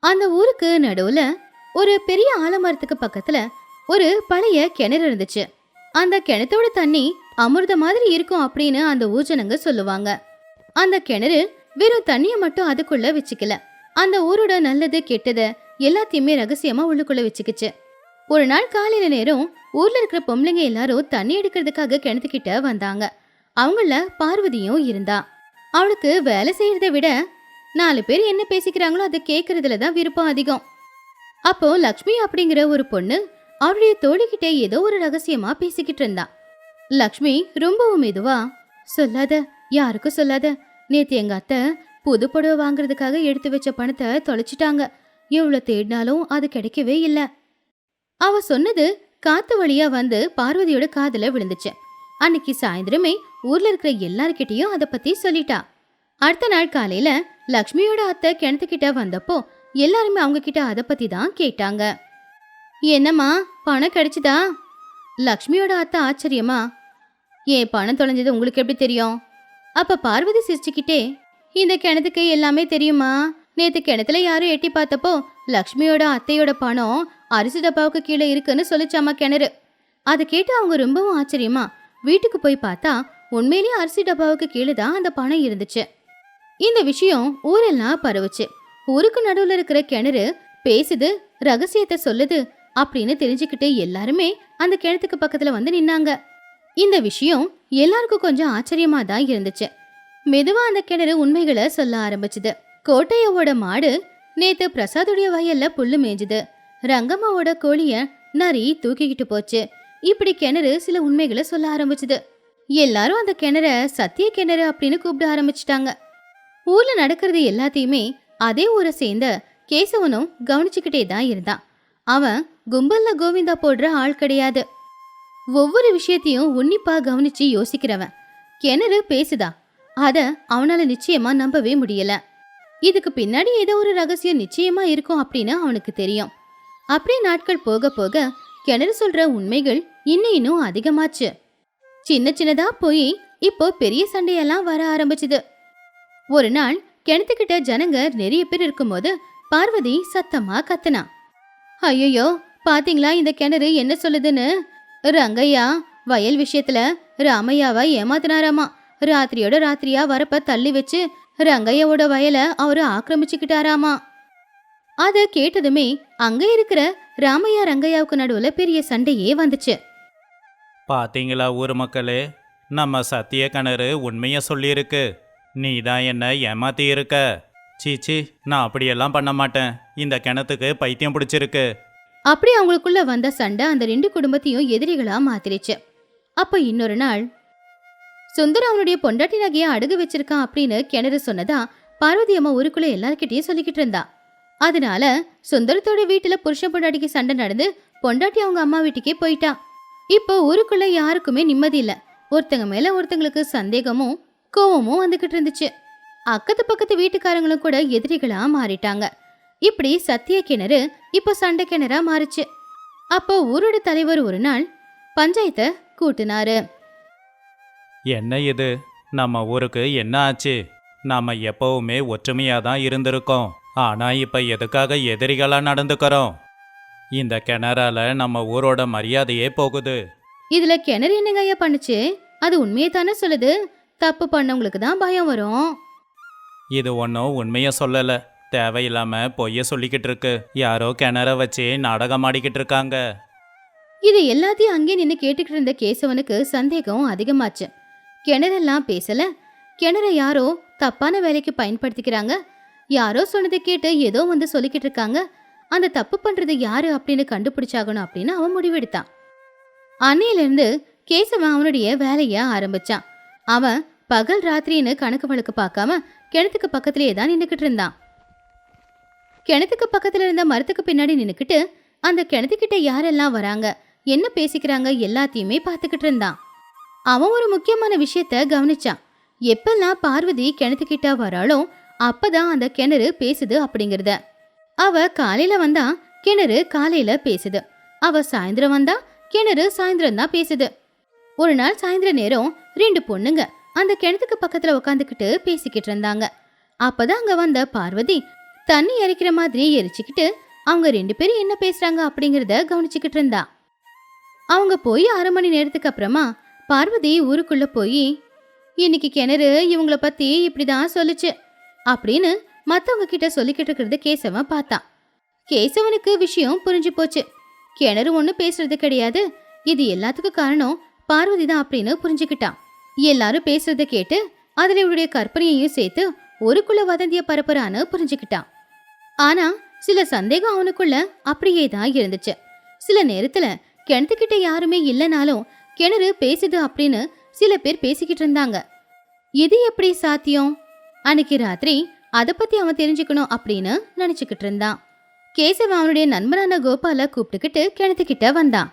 அந்த ஊருக்கு நடுவுல ஒரு பெரிய ஆலமரத்துக்கு பக்கத்துல ஒரு பழைய கிணறு இருந்துச்சு. அந்த கிணத்தோட தண்ணி அமிர்த மாதிரி இருக்கும் அப்படின்னு அந்த ஊஜனங்க சொல்லுவாங்க. அந்த கிணறு வெறும் தண்ணிய மட்டும் அதுக்குள்ள வச்சுக்கல. அந்த ஊரோட நல்லது கெட்டது எல்லாத்தையுமே ரகசியமா உள்ளுக்குள்ள வச்சுக்கிச்சு. ஒரு நாள் காலையில நேரம் ஊர்ல இருக்கிற பொம்பளைங்க எல்லாரும் தண்ணி எடுக்கிறதுக்காக கிணத்துக்கிட்ட வந்தாங்க. அவங்கள பார்வதியும் இருந்தா. அவளுக்கு வேலை செய்யறதை விட நாலு பேர் என்ன பேசிக்கிறாங்களோ அதை கேட்கறதுல தான் விருப்பம் அதிகம். அப்போ லக்ஷ்மி அப்படிங்கிற ஒரு பொண்ணு அவருடைய தோழிக்கிட்ட ஏதோ ஒரு ரகசியமா பேசிக்கிட்டு இருந்தா. லக்ஷ்மி ரொம்பவும் மெதுவா சொல்லாத யாருக்கும் சொல்லாத. நேத்து எங்க அத்தை புது புடவை வாங்குறதுக்காக எடுத்து வச்ச பணத்தை தொலைச்சிட்டாங்க. எவ்வளோ தேடினாலும் அது கிடைக்கவே இல்லை. அவ சொன்னது காத்து வழியா வந்து பார்வதியோட காதுல விழுந்துச்சு. அன்னைக்கு சாயந்தரமே ஊர்ல இருக்கிற எல்லார்கிட்டயும் அதை பத்தி சொல்லிட்டா. அடுத்த நாள் காலையில லக்ஷ்மியோட அத்தை கிணத்துக்கிட்ட வந்தப்போ எல்லாருமே அவங்க கிட்ட அதை பத்தி தான் கேட்டாங்க. என்னம்மா பணம் கிடைச்சுதா? லக்ஷ்மியோட அத்தை ஆச்சரியமா ஏன் பணம் தொலைஞ்சது உங்களுக்கு எப்படி தெரியும்? அப்ப பார்வதி சிரிச்சுக்கிட்டே இந்த கிணத்துக்கு எல்லாமே தெரியுமா? நேத்து கிணத்துல யாரும் எட்டி பார்த்தப்போ லக்ஷ்மியோட அத்தையோட பணம் அரிசி டப்பாவுக்கு கீழே இருக்குன்னு சொல்லிச்சாமா கிணறு? அதை கேட்டு அவங்க ரொம்பவும் ஆச்சரியமா வீட்டுக்கு போய் பார்த்தா உண்மையிலேயே அரிசி டப்பாவுக்கு கீழே தான் அந்த பணம் இருந்துச்சு. இந்த விஷயம் ஊரெல்லாம் பரவுச்சு. ஊருக்கு நடுவுல இருக்கிற கிணறு பேசுது ரகசியத்தை சொல்லுது அப்படின்னு தெரிஞ்சுக்கிட்டு எல்லாருமே அந்த கிணத்துக்கு பக்கத்துல வந்து நின்னாங்க. இந்த விஷயம் எல்லாருக்கும் கொஞ்சம் ஆச்சரியமா தான் இருந்துச்சு. மெதுவா அந்த கிணறு உண்மைகளை சொல்ல ஆரம்பிச்சுது. கோட்டையோட மாடு நேத்து பிரசாதுடைய வயல்ல புல்லு மேய்ஞ்சுது ரங்கம்மாவோட கோழிய நரி தூக்கிக்கிட்டு போச்சு. இப்படி கிணறு சில உண்மைகளை சொல்ல ஆரம்பிச்சுது. எல்லாரும் அந்த கிணற சத்திய கிணறு அப்படின்னு கூப்பிட ஆரம்பிச்சிட்டாங்க. ஊர்ல நடக்கிறது எல்லாத்தையுமே அதே ஊரை சேர்ந்த கேசவனும் கவனிச்சுக்கிட்டே தான் இருந்தான். அவன் கும்பல்ல கோவிந்தா போடுற ஆள் கிடையாது. ஒவ்வொரு விஷயத்தையும் உன்னிப்பா கவனிச்சு யோசிக்கிறவன். கிணறு பேசுதா? அத அவனால நிச்சயமா நம்பவே முடியல. இதுக்கு பின்னாடி ஏதோ ஒரு ரகசியம் நிச்சயமா இருக்கும் அப்படின்னு அவனுக்கு தெரியும். அப்படியே நாட்கள் போக போக கிணறு சொல்ற உண்மைகள் இன்னும் இன்னும் அதிகமாச்சு. சின்ன சின்னதா போய் இப்போ பெரிய சண்டையெல்லாம் வர ஆரம்பிச்சுது. ஒரு நாள் கிணத்துக்கிட்ட ஜனங்க நிறைய பேர் இருக்கும்போது பார்வதி சத்தமா கத்துனா. ஐயோ பாத்தீங்களா இந்த கிணறு என்ன சொல்லுதுன்னு? ரங்கையா வயல் விஷயத்துல ராமையாவை ஏமாத்தினாராமா? ராத்திரியோட ராத்திரியா வரப்ப தள்ளி வச்சு ரங்கையோட வயலை அவரு ஆக்கிரமிச்சுக்கிட்டாராமா? அதை கேட்டதுமே அங்க இருக்கிற ராமையா ரங்கையாவுக்கு நடுவுல பெரிய சண்டையே வந்துச்சு. பாத்தீங்களா ஊர் மக்களே நம்ம சத்திய கிணறு உண்மையை சொல்லியிருக்கு. நீ தான் என்ன ஏமாத்தி இருக்க சீச்சி நான் அப்படியெல்லாம் பண்ண மாட்டேன். இந்த கிணத்துக்கு பைத்தியம் பிடிச்சிருக்கு. அப்படி அவங்களுக்குள்ள வந்த சண்டை அந்த ரெண்டு குடும்பத்தையும் எதிரிகளா மாத்திருச்சு. அப்ப இன்னொரு நாள் சுந்தர் அவனுடைய பொண்டாட்டி நகைய அடகு வச்சிருக்கான் அப்படின்னு கிணறு சொன்னதா பார்வதி அம்மா ஊருக்குள்ள எல்லார்கிட்டயும் சொல்லிக்கிட்டு இருந்தா. அதனால சுந்தரத்தோட வீட்டுல புருஷன் பொண்டாட்டிக்கு சண்டை நடந்து பொண்டாட்டி அவங்க அம்மா வீட்டுக்கே போயிட்டா. இப்போ ஊருக்குள்ள யாருக்குமே நிம்மதி இல்ல. ஒருத்தங்க மேல ஒருத்தங்களுக்கு சந்தேகமும் கோவமும் வந்துகிட்டு இருந்துச்சு. அக்கத்து பக்கத்து வீட்டுக்காரங்களும் கூட எதிரிகளா மாறிட்டாங்க. இப்படி சத்திய கிணறு இப்போ சண்டை கிணறா மாறுச்சு. அப்போ ஊரோட தலைவர் ஒரு நாள் பஞ்சாயத்தை கூட்டினாரு. என்ன இது? நம்ம ஊருக்கு என்ன ஆச்சு? நாம எப்பவுமே ஒற்றுமையா தான் இருந்திருக்கோம். ஆனா இப்ப எதுக்காக எதிரிகளா நடந்துக்கிறோம்? இந்த கிணறால நம்ம ஊரோட மரியாதையே போகுது. இதுல கிணறு என்னங்க ஐயா பண்ணுச்சு? அது உண்மையை தானே சொல்லுது? தப்பு பண்ணவங்களுக்கு தான் பயம் வரும். இது ஒன்றும் உண்மையை சொல்லல. தேவையில்லாம பொய்ய சொல்லிக்கிட்டு இருக்கு. யாரோ கிணற வச்சு நாடகம் ஆடிக்கிட்டு இருக்காங்க. இது எல்லாத்தையும் அங்கே நின்று கேட்டுக்கிட்டு இருந்த கேசவனுக்கு சந்தேகம் அதிகமாச்சு. கிணறெல்லாம் பேசல. கிணற யாரோ தப்பான வேலைக்கு பயன்படுத்திக்கிறாங்க. யாரோ சொன்னதை கேட்டு ஏதோ வந்து சொல்லிக்கிட்டு இருக்காங்க. அந்த தப்பு பண்றது யாரு அப்படின்னு கண்டுபிடிச்சாகணும் அப்படின்னு அவன் முடிவெடுத்தான். அன்னையிலிருந்து கேசவன் அவனுடைய வேலைய ஆரம்பிச்சான். அவன் பகல் ராத்திரின்னு கணக்கு வழக்கு பார்க்காம கிணத்துக்கு பக்கத்திலேயே தான் நின்றுக்கிட்டு இருந்தான். கிணத்துக்கு பக்கத்துல இருந்த மரத்துக்கு பின்னாடி நின்றுக்கிட்டு அந்த கிணத்துக்கிட்ட யாரெல்லாம் வராங்க என்ன பேசிக்கிறாங்க எல்லாத்தையுமே பார்த்துக்கிட்டு இருந்தான். அவன் ஒரு முக்கியமான விஷயத்த கவனிச்சான். எப்பெல்லாம் பார்வதி கிணத்துக்கிட்ட வராளோ அப்பதான் அந்த கிணறு பேசுது அப்படிங்கிறத. அவ காலையில வந்தா கிணறு காலையில பேசுது. அவ சாயந்தரம் வந்தா கிணறு சாயந்தரம் தான் பேசுது. ஒரு நாள் சாயந்தர நேரம் ரெண்டு பொண்ணுங்க அந்த கிணத்துக்கு பக்கத்துல உட்காந்துக்கிட்டு பேசிக்கிட்டு இருந்தாங்க. அப்பதான் அங்க வந்த பார்வதி தண்ணி எரிக்கிற மாதிரி எரிச்சுக்கிட்டு அவங்க ரெண்டு பேரும் என்ன பேசுறாங்க அப்படிங்கறத கவனிச்சுக்கிட்டு இருந்தா. அவங்க போய் அரை மணி நேரத்துக்கு அப்புறமா பார்வதி ஊருக்குள்ள போய் இன்னைக்கு கிணறு இவங்கள பத்தி இப்படிதான் சொல்லுச்சு அப்படின்னு மத்தவங்க கிட்ட சொல்லிக்கிட்டு இருக்கிறது கேசவன் பார்த்தான் கேசவனுக்கு விஷயம் புரிஞ்சு போச்சு. கிணறு ஒண்ணு பேசுறது கிடையாது. இது எல்லாத்துக்கும் காரணம் பார்வதி தான் அப்படின்னு புரிஞ்சுக்கிட்டான். எல்லாரும் பேசுறத கேட்டு அதுல இவருடைய கற்பனையையும் சேர்த்து ஒருக்குள்ள வதந்திய பரப்புறான்னு புரிஞ்சுக்கிட்டான். ஆனா சில சந்தேகம் அவனுக்குள்ள அப்படியே தான் இருந்துச்சு. சில நேரத்துல கிணத்துக்கிட்ட யாருமே இல்லைனாலும் கிணறு பேசுது அப்படின்னு சில பேர் பேசிக்கிட்டு இருந்தாங்க. இது எப்படி சாத்தியம்? அன்னைக்கு ராத்திரி அதை பத்தி அவன் தெரிஞ்சுக்கணும் அப்படின்னு நினைச்சுக்கிட்டு இருந்தான். கேசவ அவனுடைய நண்பனான கோபால கூப்பிட்டுக்கிட்டு கிணத்துக்கிட்ட வந்தான்.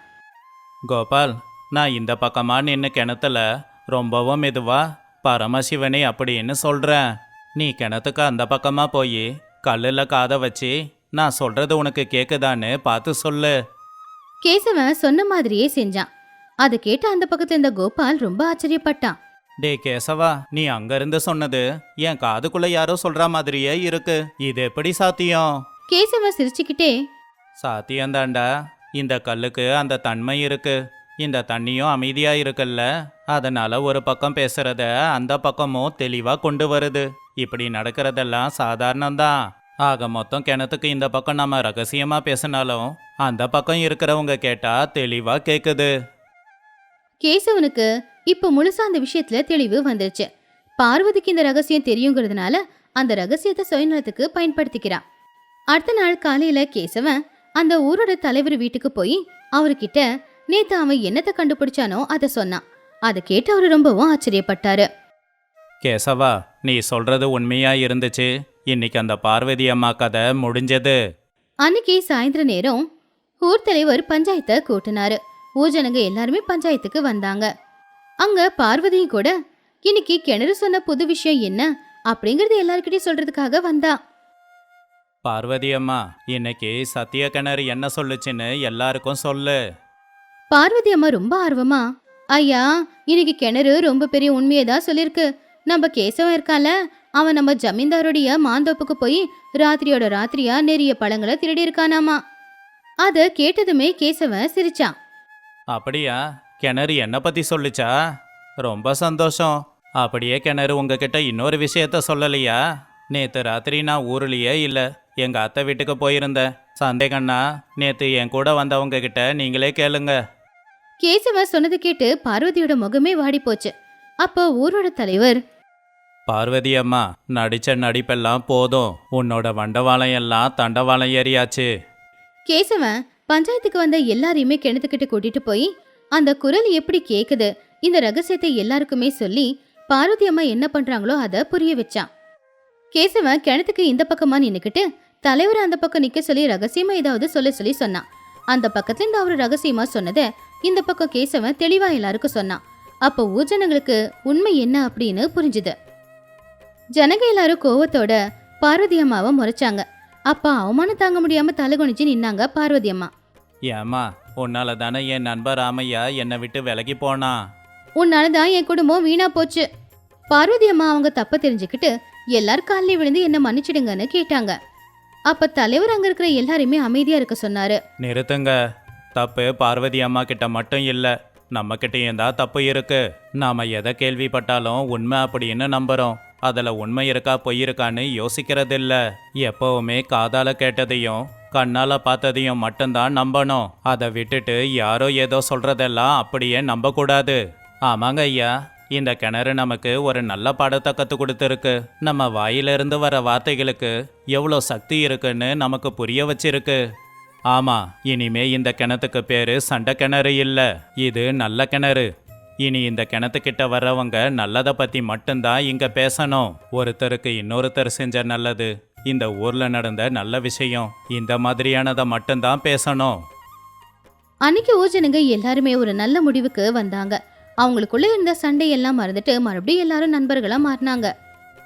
கோபால் நான் இந்த பக்கமா நின்று கிணத்துல ரொம்பவும் மெதுவா பரமசிவனே அப்படின்னு சொல்கிறேன் நீ கிணத்துக்கு அந்த பக்கமா போய் கல்லில் காதை வச்சு நான் சொல்றது உனக்கு கேக்குதான்னு பார்த்து சொல்லு. கேசவன் சொன்ன மாதிரியே செஞ்சான். அதை கேட்டு அந்த பக்கத்துல இருந்த கோபால் ரொம்ப ஆச்சரியப்பட்டான். டே கேசவா நீ அங்கிருந்து சொன்னது என் காதுக்குள்ள யாரோ சொல்ற மாதிரியே இருக்கு. இது எப்படி சாத்தியம்? கேசவன் சிரிச்சுக்கிட்டே சாத்தியந்தாண்டா இந்த கல்லுக்கு அந்த தன்மை இருக்கு. இந்த தண்ணியும் அமைதியாக இருக்குல்ல? அதனால் ஒரு பக்கம் பேசுகிறத அந்த பக்கமும் தெளிவாக கொண்டு வருது. இப்படி நடக்கிறதெல்லாம் சாதாரணம்தான். ஆக மொத்தம் கிணத்துக்கு இந்த பக்கம் நம்ம ரகசியமாக பேசினாலும் அந்த பக்கம் இருக்கிறவங்க கேட்டால் தெளிவாக கேட்குது கேசவனுக்கு இப்போ முழுசா அந்த விஷயத்துல தெளிவு வந்துருச்சு. பார்வதிக்கு இந்த ரகசியம் தெரியுங்கிறதுனால அந்த ரகசியத்தை சுயநலத்துக்கு பயன்படுத்திக்கிறான். அடுத்த நாள் காலையில கேசவன் அந்த ஊரோட தலைவர் வீட்டுக்கு போய் அவர்கிட்ட நேத்து அவன் என்னத்தை கண்டுபிடிச்சானோ அதை சொன்னான். அதை கேட்டு அவரு ரொம்பவும் ஆச்சரியப்பட்டாரு. கேசவா நீ சொல்றது உண்மையா இருந்துச்சு? இன்னைக்கு அந்த பார்வதி அம்மா கதை முடிஞ்சது. அன்னைக்கு சாயந்தர நேரம் ஊர் தலைவர் பஞ்சாயத்தை கூட்டினாரு. ஊர் ஜனங்க எல்லாருமே பஞ்சாயத்துக்கு வந்தாங்க. அங்க பார்வதியும் கூட இன்னைக்கு கிணறு சொன்ன புது விஷயம் என்ன? அப்படிங்கறது எல்லார்கிட்டயும் சொல்றதுக்காக வந்தா. பார்வதி அம்மா இன்னைக்கு சத்திய கிணறு என்ன சொல்லுச்சுன்னு எல்லாருக்கும் சொல்லு. பார்வதி அம்மா ரொம்ப ஆர்வமா ஐயா இன்னைக்கு கிணறு ரொம்ப பெரிய உண்மையை தான் சொல்லியிருக்கு நம்ம கேசவன் இருக்கால அவன் நம்ம ஜமீன்தாருடைய மாந்தோப்புக்கு போய் ராத்திரியோட ராத்திரியா நிறைய பழங்களை திருடி இருக்கானாமா? அத கேட்டதுமே கேசவன் சிரிச்சான். அப்படியா? கிணறு என்ன பத்தி சொல்லுச்சா? ரொம்ப சந்தோஷம். அப்படியே கிணறு உங்ககிட்ட இன்னொரு விஷயத்த சொல்லலையா? நேத்து ராத்திரி நான் ஊர்லேயே இல்ல. எங்க அத்தை வீட்டுக்கு போயிருந்தேன். சந்தேகண்ணா நேத்து என் கூட வந்தவங்க கிட்ட நீங்களே கேளுங்க. கேசவன் சொன்னது கேட்டு பார்வதியோட முகமே வாடி போச்சு. அப்போ ஊரோட தலைவர் பார்வதி அம்மா நடிச்ச நடிப்பெல்லாம் போதும். உன்னோட வண்டவாளம் எல்லாம் தண்டவாளம் ஏறியாச்சு. கேசவன் பஞ்சாயத்துக்கு வந்த எல்லாரையுமே கிணத்துக்கிட்ட கூட்டிட்டு போய் அந்த குரல் எப்படி கேக்குது இந்த ரகசியத்தை எல்லாருக்குமே சொல்லி பார்வதி அம்மா என்ன பண்றாங்களோ அதை புரிய வச்சான் கேசவன் கிணத்துக்கு இந்த பக்கமா நின்னுக்கிட்டு தலைவர் அந்த பக்கம் நிக்க சொல்லி ரகசியமா ஏதாவது சொல்ல சொல்லி சொன்னான் அந்த பக்கத்துல இருந்து அவரு ரகசியமா சொன்னதை இந்த பக்கம் கேசவன் தெளிவா எல்லாருக்கும் சொன்னான். அப்போ ஊர்ஜனங்களுக்கு உண்மை என்ன அப்படின்னு புரிஞ்சுது. ஜனங்க எல்லாரும் கோவத்தோட பார்வதி அம்மாவை முறைச்சாங்க. அப்ப அவமானம் தாங்க முடியாம தலைகுனிஞ்சு நின்னாங்க பார்வதி அம்மா. ஏம்மா உன்னால தானே என் நண்பர் ராமையா என்னை விட்டு விலகி போனா? உன்னாலதான் என் குடும்பம் வீணா போச்சு. பார்வதி அம்மா அவங்க தப்ப தெரிஞ்சுக்கிட்டு எல்லார் காலையும் விழுந்து என்ன மன்னிச்சிடுங்கன்னு கேட்டாங்க. அப்ப தலைவர் அங்க இருக்கிற எல்லாரையுமே அமைதியா இருக்க சொன்னாரு. நிறுத்துங்க. தப்பு பார்வதி அம்மா கிட்ட மட்டும் இல்லை. நம்ம தான் தப்பு இருக்கு. நாம எதை கேள்விப்பட்டாலும் உண்மை அப்படின்னு நம்புறோம். அதுல உண்மை இருக்கா பொய் இருக்கான்னு யோசிக்கிறதில்ல. எப்பவுமே காதால கேட்டதையும் கண்ணால பார்த்ததையும் மட்டும்தான் நம்பணும். அதை விட்டுட்டு யாரோ ஏதோ சொல்றதெல்லாம் அப்படியே நம்பக்கூடாது. ஆமாங்க ஐயா இந்த கிணறு நமக்கு ஒரு நல்ல பாடத்தை கத்து கொடுத்துருக்கு. நம்ம வாயிலிருந்து வர வார்த்தைகளுக்கு எவ்வளோ சக்தி இருக்குன்னு நமக்கு புரிய வச்சிருக்கு. ஆமா இனிமே இந்த கிணத்துக்கு பேரு சண்டை கிணறு இல்ல. இது நல்ல கிணறு. இனி இந்த கிணத்துக்கிட்ட வர்றவங்க நல்லதை பத்தி மட்டும்தான் இங்க பேசணும். ஒருத்தருக்கு இன்னொருத்தர் செஞ்ச நல்லது. இந்த ஊர்ல நடந்த நல்ல விஷயம் இந்த மாதிரியானதை மட்டும்தான் பேசணும். அன்னைக்கு ஊர்ஜனங்க எல்லாருமே ஒரு நல்ல முடிவுக்கு வந்தாங்க. அவங்களுக்குள்ள இருந்த சண்டையெல்லாம் மறந்துட்டு மறுபடியும் எல்லாரும் நண்பர்களா மாறினாங்க.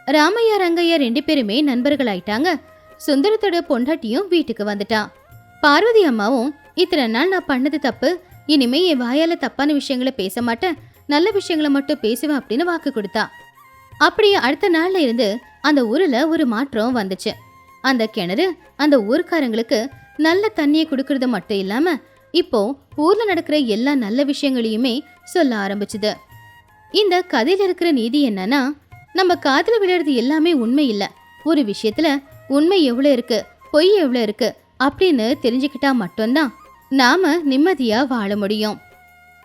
ராமையா ரங்கையா ரெண்டு பேருமே நண்பர்கள் ஆயிட்டாங்க சுந்தரத்தோட பொண்டாட்டியும் வீட்டுக்கு வந்துட்டான். பார்வதி அம்மாவும் இத்தனை நாள் நான் பண்ணது தப்பு. இனிமே என் வாயால தப்பான விஷயங்களை பேச மாட்டேன். நல்ல விஷயங்களை மட்டும் பேசுவேன் அப்படின்னு வாக்கு கொடுத்தா. அப்படியே அடுத்த நாள்ல இருந்து அந்த ஊர்ல ஒரு மாற்றம் வந்துச்சு. அந்த கிணறு அந்த ஊர்க்காரங்களுக்கு நல்ல தண்ணியை கொடுக்கறது மட்டும் இல்லாம இப்போ ஊர்ல நடக்கிற எல்லா நல்ல விஷயங்களையுமே சொல்ல ஆரம்பிச்சுது. இந்த கதையில இருக்கிற நீதி என்னன்னா நம்ம காதுல விழுறது எல்லாமே உண்மை இல்ல. ஒரு விஷயத்துல உண்மை எவ்வளவு இருக்கு பொய் எவ்வளவு இருக்கு அப்படின்னு தெரிஞ்சுக்கிட்டா மட்டும்தான் நாம நிம்மதியா வாழ முடியும்.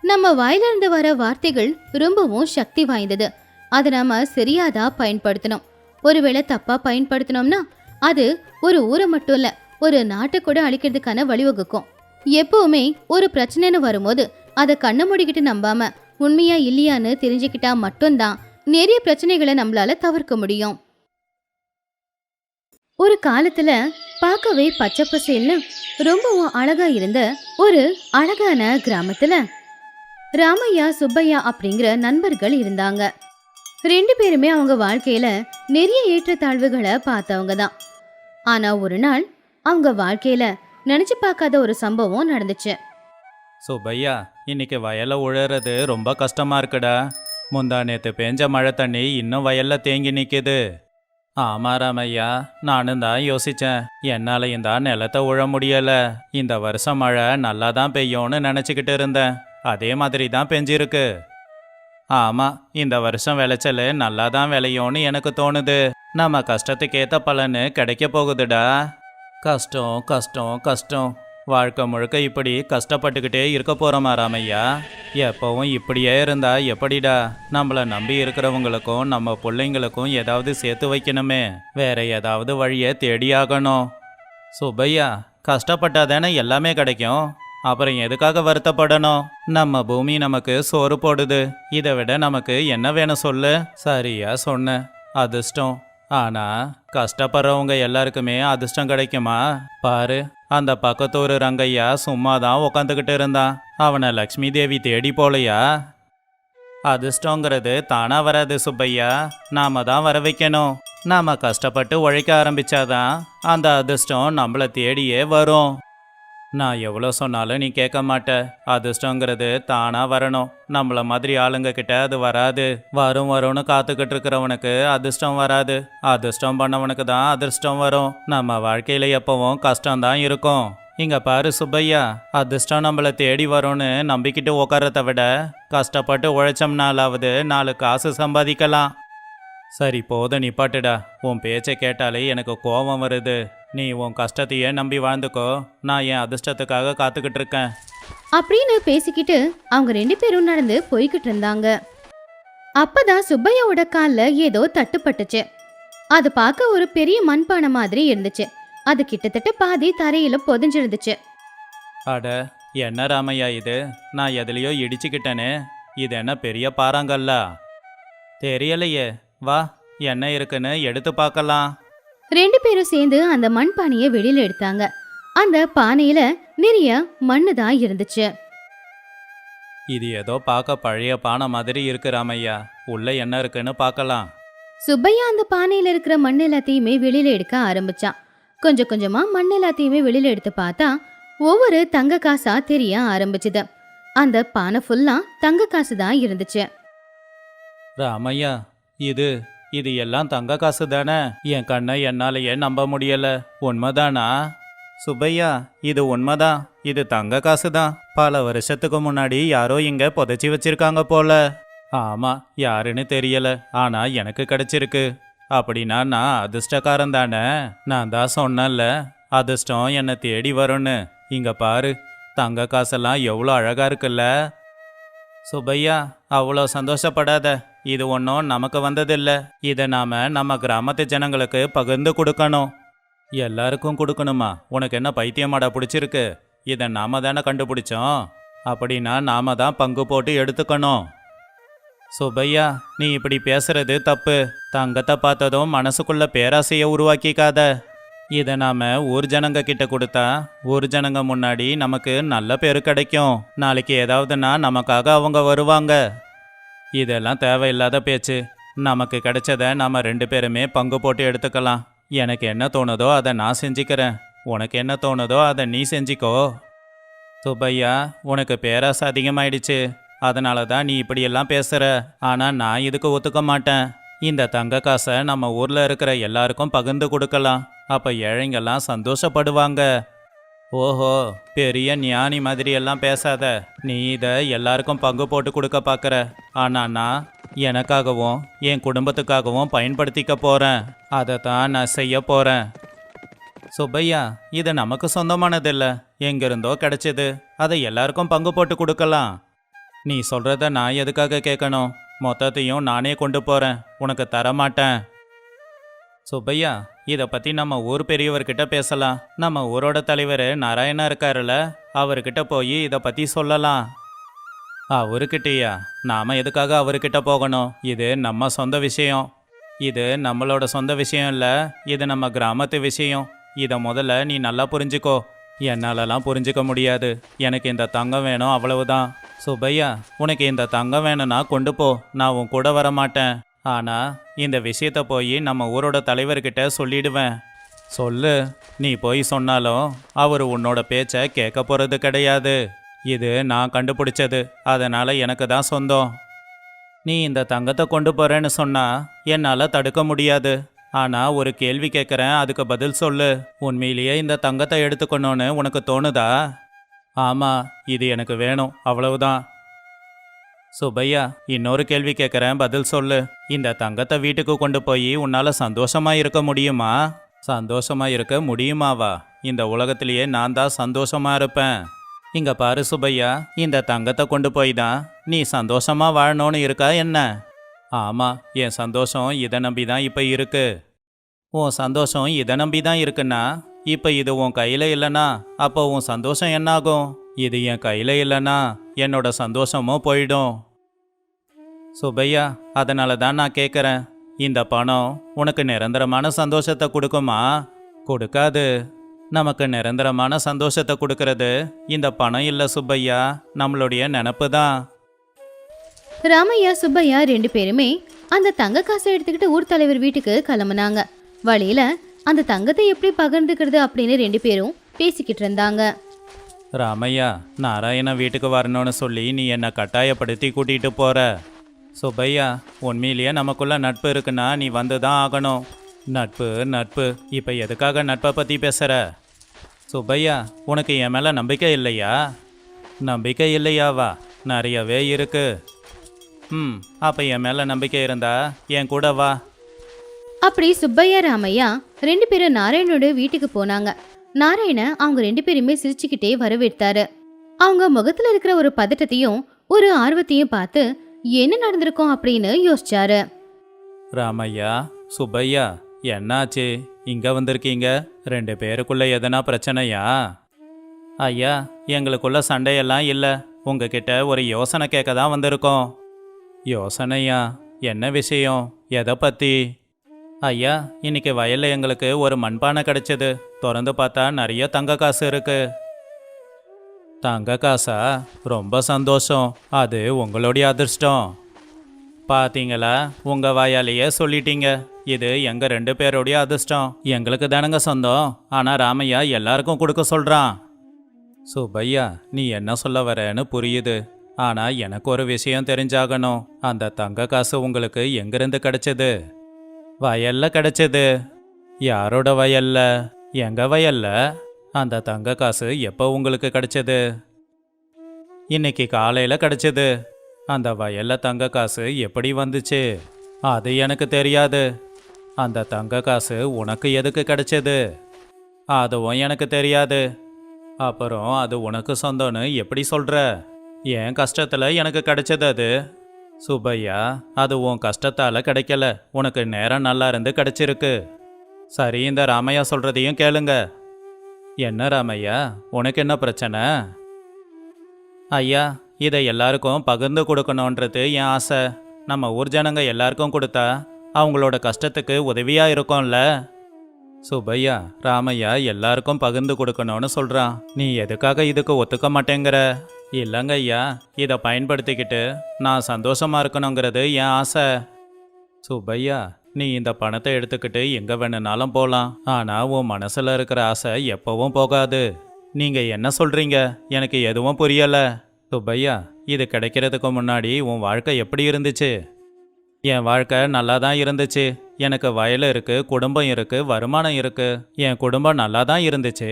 நம்ம வாயிலிருந்து வர வார்த்தைகள் ரொம்பவும் சக்தி வாய்ந்தது. அதை நாம சரியாதா பயன்படுத்தணும். ஒருவேளை தப்பா பயன்படுத்தினோம்னா அது ஒரு ஊரை மட்டும் இல்ல ஒரு நாட்டை கூட அழிக்கிறதுக்கான வழிவகுக்கும். எப்பவுமே ஒரு பிரச்சனைன்னு வரும்போது அதை கண்ணை மூடிக்கிட்டு நம்பாம உண்மையா இல்லையான்னு தெரிஞ்சுக்கிட்டா மட்டும்தான் நிறைய பிரச்சனைகளை நம்மளால தவிர்க்க முடியும். ஒரு காலத்துல பார்க்கவே பச்சை பசேல்னு ரொம்பவும் அழகா இருந்த ஒரு அழகான கிராமத்துல ராமையா சுப்பையா அப்படிங்கிற நண்பர்கள் இருந்தாங்க. ரெண்டு பேருமே அவங்க வாழ்க்கையில நிறைய ஏற்றத்தாழ்வுகளை பார்த்தவங்க தான். ஆனா ஒரு நாள் அவங்க வாழ்க்கையில நினைச்சு பார்க்காத ஒரு சம்பவம் நடந்துச்சு. சுப்பையா இன்னைக்கு வயல்ல உழறது ரொம்ப கஷ்டமா இருக்குடா. முந்தா நேத்து பேஞ்ச மழை தண்ணி இன்னும் வயல்ல தேங்கி நிக்குது. ஆமா ராமையா நானும் தான் யோசிச்சேன். என்னாலையும் தான் நிலத்தை உழ முடியல. இந்த வருஷம் மழை நல்லா தான் பெய்யும்னு நினச்சிக்கிட்டு இருந்தேன். அதே மாதிரி தான் பெஞ்சிருக்கு. ஆமா இந்த வருஷம் விளைச்சல் நல்லா தான் விளையும்னு எனக்கு தோணுது. நம்ம கஷ்டத்துக்கேற்ற பலன் பலனு கிடைக்க போகுதுடா. கஷ்டம் கஷ்டம் கஷ்டம். வாழ்க்கை முழுக்க இப்படி கஷ்டப்பட்டுக்கிட்டே இருக்க போகிறோமா ராமையா? எப்பவும் இப்படியே இருந்தா எப்படிடா? நம்மளை நம்பி இருக்கிறவங்களுக்கும் நம்ம பிள்ளைங்களுக்கும் ஏதாவது சேர்த்து வைக்கணுமே. வேற ஏதாவது வழியை தேடியாகணும் சுப்பையா கஷ்டப்பட்டா தானே எல்லாமே கிடைக்கும். அப்புறம் எதுக்காக வருத்தப்படணும்? நம்ம பூமி நமக்கு சோறு போடுது. இதை விட நமக்கு என்ன வேணும் சொல்லு? சரியா சொன்ன. அதிர்ஷ்டம். ஆனா கஷ்டப்படுறவங்க எல்லாருக்குமே அதிர்ஷ்டம் கிடைக்குமா? பாரு அந்த பக்கத்து ஒரு ரங்கையா சும்மா தான் உக்காந்துக்கிட்டு இருந்தான் அவனை லக்ஷ்மி தேவி தேடி போலையா? அதிர்ஷ்டங்கிறது தானா வராது சுப்பையா. நாம தான் வர வைக்கணும். நாம கஷ்டப்பட்டு உழைக்க ஆரம்பிச்சாதான் அந்த அதிர்ஷ்டம் நம்மளை தேடியே வரும். நான் எவ்வளோ சொன்னாலும் நீ கேட்க மாட்ட. அதிர்ஷ்டங்கிறது தானா வரணும். நம்மள மாதிரி ஆளுங்க கிட்ட அது வராது. வரும் வரும்னு காத்துக்கிட்டு இருக்கிறவனுக்கு அதிர்ஷ்டம் வராது. அதிர்ஷ்டம் பண்ணவனுக்கு தான் அதிர்ஷ்டம் வரும். நம்ம வாழ்க்கையில எப்பவும் கஷ்டம் தான் இருக்கும். இங்க பாரு சுப்பையா அதிர்ஷ்டம் நம்மள தேடி வரும்னு நம்பிக்கிட்டு உட்காரத்தை விட கஷ்டப்பட்டு உழைச்சோம்னாலாவது நாலு காசு சம்பாதிக்கலாம். சரி போதும் நிப்பாட்டுடா. உன் பேச்சை கேட்டாலே எனக்கு கோபம் வருது. நீ உன் கஷ்டத்தையே நம்பி வாழ்ந்துக்கோ. நான் என் அதிர்ஷ்டத்துக்காக காத்துக்கிட்டு இருக்கேன். அப்படின்னு பேசிக்கிட்டு அவங்க ரெண்டு பேரும் நடந்து போய்கிட்டு இருந்தாங்க. அப்பதான் சுப்பையாவோட கால்ல ஏதோ தட்டுப்பட்டுச்சு. அது பார்க்க ஒரு பெரிய மண்பானை மாதிரி இருந்துச்சு. அது கிட்டத்தட்ட பாதி தரையில பொதிஞ்சிருந்துச்சு. அட என்ன ராமையா இது? நான் எதுலையோ இடிச்சுக்கிட்டேனே. இது என்ன பெரிய பாறாங்கல்லா? தெரியலையே. வா என்ன இருக்குன்னு எடுத்து பார்க்கலாம். ரெண்டு பேரும் சேர்ந்து அந்த மண்பானையை வெளியில எடுத்தாங்க. அந்த பானையில நிறைய மண்ணு தான் இருந்துச்சு. இது ஏதோ பார்க்க பழைய பானை மாதிரி இருக்கு ராமையா. உள்ள என்ன இருக்குன்னு பார்க்கலாம். சுப்பையா அந்த பானையில இருக்கிற மண் எல்லாத்தையுமே வெளியில எடுக்க ஆரம்பிச்சான். கொஞ்சம் கொஞ்சமா மண் எல்லாத்தையுமே வெளியில எடுத்து பார்த்தா ஒவ்வொரு தங்க காசா தெரிய ஆரம்பிச்சுது. அந்த பானை ஃபுல்லா தங்க காசு தான் இருந்துச்சு. ராமையா இது இது எல்லாம் தங்க காசு தானே? என் கண்ணை என்னாலேயே நம்ப முடியல. உண்மைதானா? சுப்பையா இது உண்மைதான் இது தங்க காசு தான் பல வருஷத்துக்கு முன்னாடி யாரோ இங்க புதைச்சி வச்சிருக்காங்க போல. ஆமா யாருன்னு தெரியல. ஆனா எனக்கு கிடைச்சிருக்கு. அப்படின்னா நான் அதிர்ஷ்டக்காரன் தானே? நான் தான் சொன்னேன்ல. அதிர்ஷ்டம் என்னை தேடி வரும்னு. இங்க பாரு தங்க காசெல்லாம் எவ்வளோ அழகா இருக்குல்ல? சுப்பையா அவ்வளோ சந்தோஷப்படாத. இது ஒன்றும் நமக்கு வந்ததில்ல. இதை நாம் நம்ம கிராமத்து ஜனங்களுக்கு பகிர்ந்து கொடுக்கணும். எல்லாருக்கும் கொடுக்கணுமா? உனக்கு என்ன பைத்தியமாடா பிடிச்சிருக்கு? இதை நாம தானே கண்டுபிடிச்சோம். அப்படின்னா நாம தான் பங்கு போட்டு எடுத்துக்கணும். சுபையா நீ இப்படி பேசுறது தப்பு. தங்கத்தை பார்த்ததும் மனசுக்குள்ள பேராசையை உருவாக்கிக்காத. இதை நாம ஊர் ஜனங்க கிட்ட கொடுத்தா ஊர் ஜனங்க முன்னாடி நமக்கு நல்ல பேர் கிடைக்கும். நாளைக்கு ஏதாவதுன்னா நமக்காக அவங்க வருவாங்க. இதெல்லாம் தேவையில்லாத பேச்சு. நமக்கு கிடைச்சத நாம ரெண்டு பேருமே பங்கு போட்டு எடுத்துக்கலாம். எனக்கு என்ன தோணுதோ அதை நான் செஞ்சுக்கிறேன். உனக்கு என்ன தோணுதோ அதை நீ செஞ்சிக்கோ. சுப்பையா உனக்கு பேராசை அதிகமாயிடுச்சு. அதனால தான் நீ இப்படியெல்லாம் பேசுற. ஆனால் நான் இதுக்கு ஒத்துக்க மாட்டேன். இந்த தங்க காசை நம்ம ஊர்ல இருக்கிற எல்லாருக்கும் பகிர்ந்து கொடுக்கலாம். அப்போ ஏழைங்கெல்லாம் சந்தோஷப்படுவாங்க. ஓஹோ பெரிய ஞானி மாதிரி எல்லாம் பேசாத. நீ இதை எல்லாருக்கும் பங்கு போட்டு கொடுக்க பார்க்குற ஆனால் நான் எனக்காகவும் என் குடும்பத்துக்காகவும் பயன்படுத்திக்க போகிறேன் அதை தான் நான் செய்ய போகிறேன் சுப்பையா இது நமக்கு சொந்தமானதில்லை. எங்கிருந்தோ கிடைச்சது. அதை எல்லாருக்கும் பங்கு போட்டு கொடுக்கலாம். நீ சொல்கிறத நான் எதுக்காக கேட்கணும்? மொத்தத்தையும் நானே கொண்டு போகிறேன் உனக்கு தர மாட்டேன் சுப்பையா இதை பற்றி நம்ம ஊர் பெரியவர்கிட்ட பேசலாம். நம்ம ஊரோட தலைவர் நாராயணா இருக்காருல்ல அவர்கிட்ட போய் இதை பற்றி சொல்லலாம். அவர்கிட்டயா நாம் எதுக்காக அவர்கிட்ட போகணும்? இது நம்ம சொந்த விஷயம். இது நம்மளோட சொந்த விஷயம் இல்லை இது நம்ம கிராமத்து விஷயம். இதை முதல்ல நீ நல்லா புரிஞ்சுக்கோ. என்னாலலாம் புரிஞ்சுக்க முடியாது. எனக்கு இந்த தங்கம் வேணும் அவ்வளவுதான். சுப்பையா உனக்கு இந்த தங்கம் வேணும்னா கொண்டு போ. நான் உன் கூட வர மாட்டேன் ஆனா இந்த விஷயத்த போய் நம்ம ஊரோட தலைவர்கிட்ட சொல்லிடுவேன். சொல்லு நீ போய் சொன்னாலும் அவர் உன்னோட பேச்சை கேட்க போறது கிடையாது. இது நான் கண்டுபிடிச்சது. அதனால எனக்கு தான் சொந்தம். நீ இந்த தங்கத்தை கொண்டு போறேன்னு சொன்னா என்னால் தடுக்க முடியாது. ஆனா ஒரு கேள்வி கேட்குறேன். அதுக்கு பதில் சொல்லு. உண்மையிலேயே இந்த தங்கத்தை எடுத்துக்கணும்னு உனக்கு தோணுதா? ஆமா இது எனக்கு வேணும். அவ்வளவுதான். சுபையா இன்னொரு கேள்வி கேட்குறேன் பதில் சொல்லு. இந்த தங்கத்தை வீட்டுக்கு கொண்டு போய் உன்னால சந்தோஷமா இருக்க முடியுமா? சந்தோஷமா இருக்க முடியுமாவா? இந்த உலகத்திலேயே நான் தான் சந்தோஷமா இருப்பேன். இங்க பாரு சுபையா இந்த தங்கத்தை கொண்டு போய் தான் நீ சந்தோஷமா வாழணும்னு இருக்கா என்ன? ஆமா என் சந்தோஷம் இதை நம்பி தான் இப்போ இருக்கு. உன் சந்தோஷம் இதை நம்பி தான் இருக்குன்னா இப்போ இது உன் கையில் இல்லைனா அப்போ உன் சந்தோஷம் என்னாகும்? இது என் கையில் இல்லைனா என்னோட சந்தோஷமும் போயிடும். சுபையா அதனால தான் நான் கேட்குறேன் இந்த பணம் உனக்கு நிரந்தரமான சந்தோஷத்தை கொடுக்குமா? கொடுக்காது. நமக்கு நிரந்தரமான சந்தோஷத்தை கொடுக்கறது இந்த பணம் இல்லை சுப்பையா. நம்மளுடைய நினப்பு தான் ராமையா சுப்பையா ரெண்டு பேருமே அந்த தங்க காசை எடுத்துக்கிட்டு ஊர் தலைவர் வீட்டுக்கு கிளம்புனாங்க. வழியில அந்த தங்கத்தை எப்படி பகிர்ந்துக்கிறது அப்படின்னு ரெண்டு பேரும் பேசிக்கிட்டு இருந்தாங்க. ராமையா நாராயண வீட்டுக்கு வரணும்னு சொல்லி நீ என்னை கட்டாயப்படுத்தி கூட்டிகிட்டு போற. சுப்பையா உண்மையிலேயே நமக்குள்ள நட்பு இருக்குன்னா நீ வந்து தான் ஆகணும். நட்பு நட்பு. இப்போ எதுக்காக நட்பை பற்றி பேசுகிற சுப்பையா உனக்கு என் மேலே நம்பிக்கை இல்லையா? நம்பிக்கை இல்லையாவா? நிறையவே இருக்கு. ம் அப்போ என் மேலே நம்பிக்கை இருந்தா என் கூட வா. அப்படி சுப்பையா ராமையா ரெண்டு பேரும் நாராயணோட வீட்டுக்கு போனாங்க. நாராயண அவங்க ரெண்டு பேருமே சிரிச்சுக்கிட்டே வரவேற்றாரு. அவங்க முகத்துல இருக்கிற ஒரு பதட்டத்தையும் ஒரு ஆர்வத்தையும் பார்த்து என்ன நடந்திருக்கும் அப்படின்னு யோசிச்சாரு. ராமையா சுப்பையா என்னாச்சு? இங்க வந்திருக்கீங்க? ரெண்டு பேருக்குள்ள எதனா பிரச்சனையா? ஐயா எங்களுக்குள்ள சண்டையெல்லாம் இல்லை. உங்ககிட்ட ஒரு யோசனை கேட்க தான் வந்திருக்கோம். யோசனையா? என்ன விஷயம்? எதை பத்தி? ஐயா இன்னைக்கு வயல்ல எங்களுக்கு ஒரு மண்பானை கிடைச்சது. திறந்து பார்த்தா நிறைய தங்க காசு இருக்கு. தங்க காசா? ரொம்ப சந்தோஷம். அது உங்களுடைய அதிர்ஷ்டம். பாத்தீங்களா? உங்க வாயாலேயே சொல்லிட்டீங்க. இது எங்க ரெண்டு பேருடைய அதிர்ஷ்டம். எங்களுக்கு தானங்க சொந்தம். ஆனா ராமையா எல்லாருக்கும் கொடுக்க சொல்றான். சுப்பையா நீ என்ன சொல்ல வரேன்னு புரியுது. ஆனா எனக்கு ஒரு விஷயம் தெரிஞ்சாகணும். அந்த தங்க காசு உங்களுக்கு எங்கிருந்து கிடைச்சது? வயல்ல கிடைச்சது. யாரோட வயல்ல? எங்க வயல்ல? அந்த தங்க காசு எப்போ உங்களுக்கு கிடைச்சது? இன்னைக்கு காலையில் கிடைச்சது. அந்த வயலில் தங்க காசு எப்படி வந்துச்சு? அது எனக்கு தெரியாது. அந்த தங்க காசு உனக்கு எதுக்கு கிடைச்சது? அதுவும் எனக்கு தெரியாது. அப்புறம் அது உனக்கு சொந்தம்னு எப்படி சொல்கிற என் கஷ்டத்தில் எனக்கு கிடைச்சது அது. சுப்பையா அது உன் கஷ்டத்தால் கிடைக்கல. உனக்கு நேரம் நல்லா இருந்து கிடைச்சிருக்கு. சரி இந்த ராமையா சொல்கிறதையும் கேளுங்க. என்ன ராமையா? உனக்கு என்ன பிரச்சனை? ஐயா இதை எல்லாருக்கும் பகிர்ந்து கொடுக்கணுன்றது என் ஆசை. நம்ம ஊர் ஜனங்க எல்லாருக்கும் கொடுத்தா அவங்களோட கஷ்டத்துக்கு உதவியாக இருக்கும்ல? சுப்பையா ராமையா எல்லாருக்கும் பகிர்ந்து கொடுக்கணும்னு சொல்கிறான் நீ எதுக்காக இதுக்கு ஒத்துக்க மாட்டேங்கிற? இல்லைங்க ஐயா இதை பயன்படுத்திக்கிட்டு நான் சந்தோஷமா இருக்கணுங்கிறது என் ஆசை. சுப்பையா நீ இந்த பணத்தை எடுத்துக்கிட்டு எங்க வேணும்னாலும் போலாம். ஆனா உன் மனசுல இருக்கிற ஆசை எப்பவும் போகாது. நீங்க என்ன சொல்றீங்க? எனக்கு எதுவும் புரியல. சுப்பையா இது கிடைக்கிறதுக்கு முன்னாடி உன் வாழ்க்கை எப்படி இருந்துச்சு? என் வாழ்க்கை நல்லா தான் இருந்துச்சு. எனக்கு வயல் இருக்கு குடும்பம் இருக்கு வருமானம் இருக்கு. என் குடும்பம் நல்லா தான் இருந்துச்சு.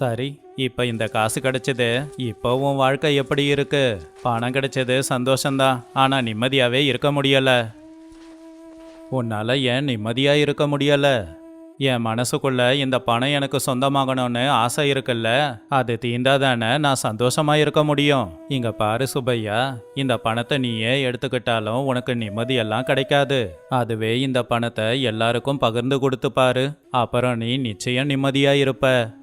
சரி இப்போ இந்த காசு கிடைச்சது இப்போ உன் வாழ்க்கை எப்படி இருக்கு? பணம் கிடைச்சது சந்தோஷம்தான். ஆனால் நிம்மதியாகவே இருக்க முடியலை. உன்னால் ஏன் நிம்மதியாக இருக்க முடியலை? என் மனசுக்குள்ள இந்த பணம் எனக்கு சொந்தமாகணும்னு ஆசை இருக்குல்ல? அது தீந்தாதானே நான் சந்தோஷமா இருக்க முடியும்? இங்க பாரு சுப்பையா இந்த பணத்தை நீயே எடுத்துக்கிட்டாலும் உனக்கு நிம்மதியெல்லாம் கிடைக்காது. அதுவே இந்த பணத்தை எல்லாருக்கும் பகிர்ந்து கொடுத்து பாரு. அப்புறம் நீ நிச்சயம் நிம்மதியா இருப்ப.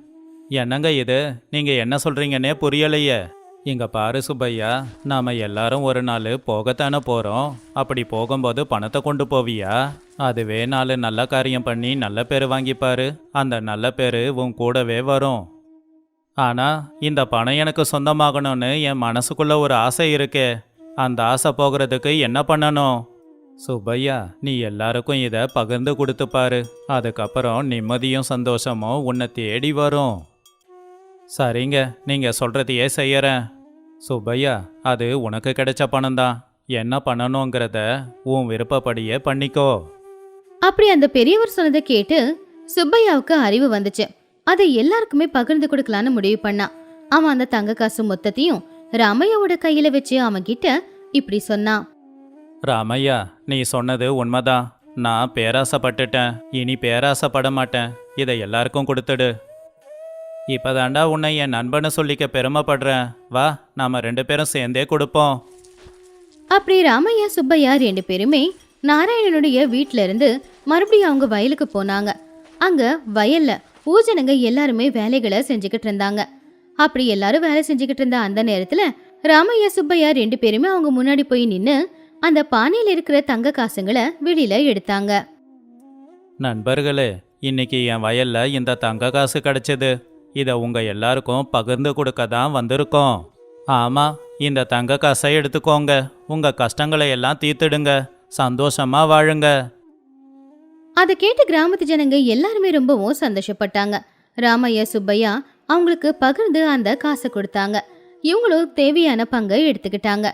என்னங்க இது? நீங்க என்ன சொல்றீங்கன்னே புரியலையே. இங்க பாரு சுப்பையா நாம எல்லாரும் ஒரு நாள் போகத்தானே போறோம். அப்படி போகும்போது பணத்தை கொண்டு போவியா? அதுவே நாலு நல்ல காரியம் பண்ணி நல்ல பேர் வாங்கிப்பாரு அந்த நல்ல பேர் உன் கூடவே வரும். ஆனா இந்த பணம் எனக்கு சொந்தமாகணும்னு என் மனசுக்குள்ள ஒரு ஆசை இருக்கே. அந்த ஆசை போகிறதுக்கு என்ன பண்ணணும்? சுப்பையா நீ எல்லாருக்கும் இதை பகிர்ந்து கொடுத்து பாரு. அதுக்கப்புறம் நிம்மதியும் சந்தோஷமும் உன்னை தேடி வரும். சரிங்க நீங்க சொல்றதையே செய்யறேன்? சுப்பையா அது உனக்கு கிடைச்ச பணம் தான் என்ன பண்ணணுங்கிறத உன் விருப்பப்படியே பண்ணிக்கோ. அப்படி அந்த பெரியவர் சொன்னதை கேட்டு சுப்பையாவுக்கு அறிவு வந்துச்சு. அதை எல்லாருக்குமே பகிர்ந்து கொடுக்கலான்னு முடிவு பண்ணான் அவன் அந்த தங்க காசு மொத்தத்தையும் ராமையாவோட கையில வச்சு அவன் கிட்ட இப்படி சொன்னான் ராமையா நீ சொன்னது உண்மைதான். நான் பேராசைப்பட்டுட்டேன். இனி பேராசைப்பட மாட்டேன். இதை எல்லாருக்கும் கொடுத்துடு. இப்பதாண்டா உன்னை என் நண்பன்னு சொல்லிக்க பெருமைப்படுறேன். வா நாம ரெண்டு பேரும் சேர்ந்தே கொடுப்போம். அப்படி ராமையா சுப்பையா ரெண்டு பேருமே நாராயணனுடைய வீட்ல இருந்து மறுபடியும் அவங்க வயலுக்கு போனாங்க. அங்க வயல்ல ஊஜனங்க எல்லாருமே வேலைகளை செஞ்சுக்கிட்டு இருந்தாங்க. அப்படி எல்லாரும் வேலை செஞ்சுக்கிட்டு இருந்த அந்த நேரத்துல ராமையா சுப்பையா ரெண்டு பேருமே அவங்க முன்னாடி போய் நின்னு அந்த பானையில இருக்கிற தங்க காசுங்களை வெளியில எடுத்தாங்க. நண்பர்களே இன்னைக்கு என் வயல்ல இந்த தங்க காசு கிடைச்சது. இதை உங்க எல்லாருக்கும் பகிர்ந்து கொடுக்க தான் வந்திருக்கோம். ஆமா இந்த தங்க காசை எடுத்துக்கோங்க. உங்க கஷ்டங்களை எல்லாம் தீர்த்துடுங்க. சந்தோஷமா வாழுங்க. அதை கேட்டு கிராமத்து ஜனங்க எல்லாருமே ரொம்பவும் சந்தோஷப்பட்டாங்க. ராமையா சுப்பையா அவங்களுக்கு பகிர்ந்து அந்த காசை கொடுத்தாங்க. இவங்களும் தேவையான பங்கை எடுத்துக்கிட்டாங்க.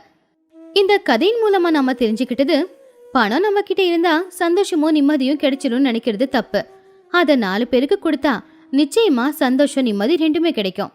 இந்த கதையின் மூலமா நம்ம தெரிஞ்சுக்கிட்டது பணம் நம்ம கிட்ட இருந்தா சந்தோஷமும் நிம்மதியும் கிடைச்சிடும் நினைக்கிறது தப்பு. அதை நாலு பேருக்கு கொடுத்தா நிச்சயமா சந்தோஷம் நிம்மதி ரெண்டுமே கிடைக்கும்.